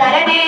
தரணே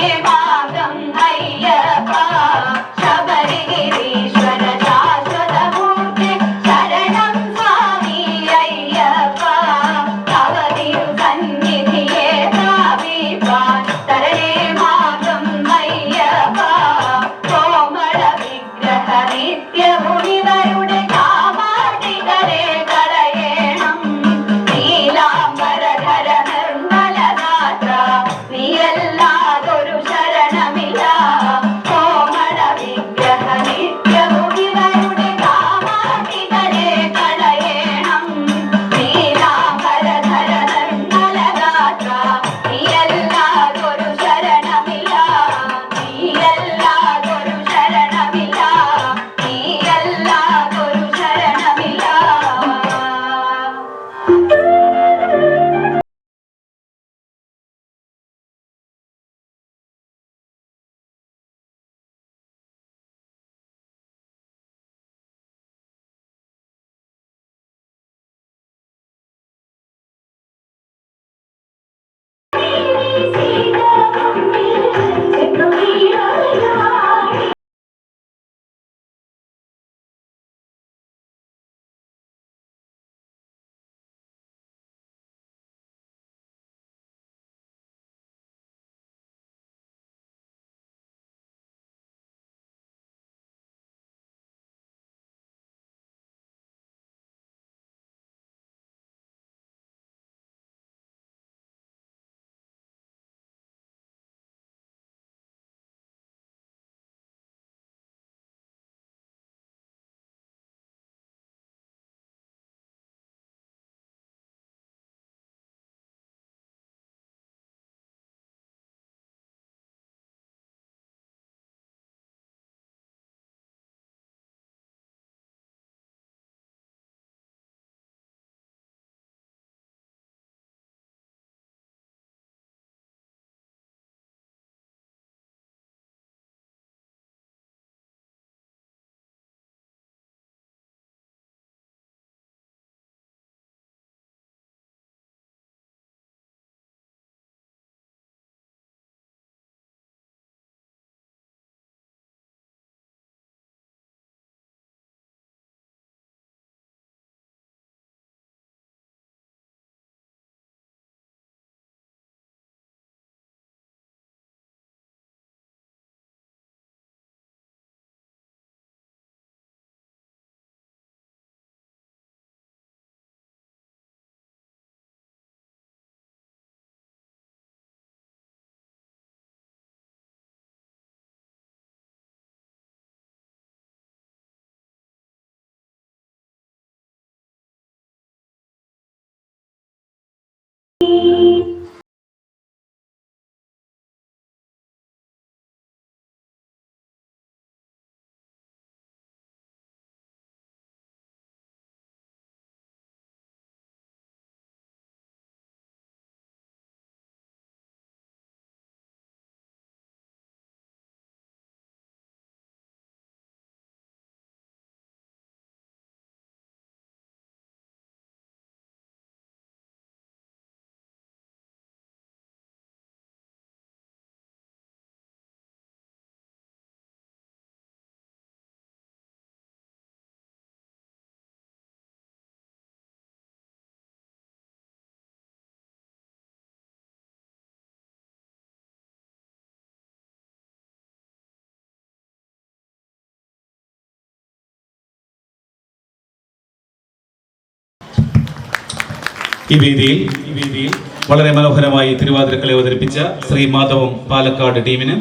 You. ഈ വേദിയിൽ വളരെ മനോഹരമായി തിരുവാതിരക്കളി അവതരിപ്പിച്ച ശ്രീ മാധവം പാലക്കാട് ടീമിന്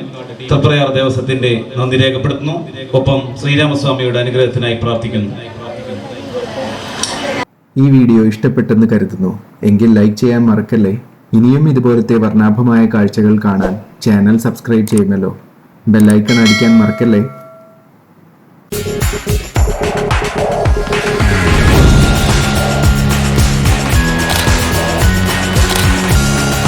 തൃപ്രയാർ ദേവസ്വത്തിന്റെ നന്ദി രേഖപ്പെടുത്തുന്നു. ഒപ്പം ശ്രീരാമസ്വാമിയുടെ അനുഗ്രഹത്തിനായി പ്രാർത്ഥിക്കുന്നു. ഈ വീഡിയോ ഇഷ്ടപ്പെട്ടെന്ന് കരുതുന്നു. എങ്കിൽ ലൈക്ക് ചെയ്യാൻ മറക്കല്ലേ? ഇനിയും ഇതുപോലത്തെ വർണാഭമായ കാഴ്ചകൾ കാണാൻ ചാനൽ സബ്സ്ക്രൈബ് ചെയ്യുമല്ലോ ബെല്ലൈക്കൺ അടിക്കാൻ മറക്കല്ലേ?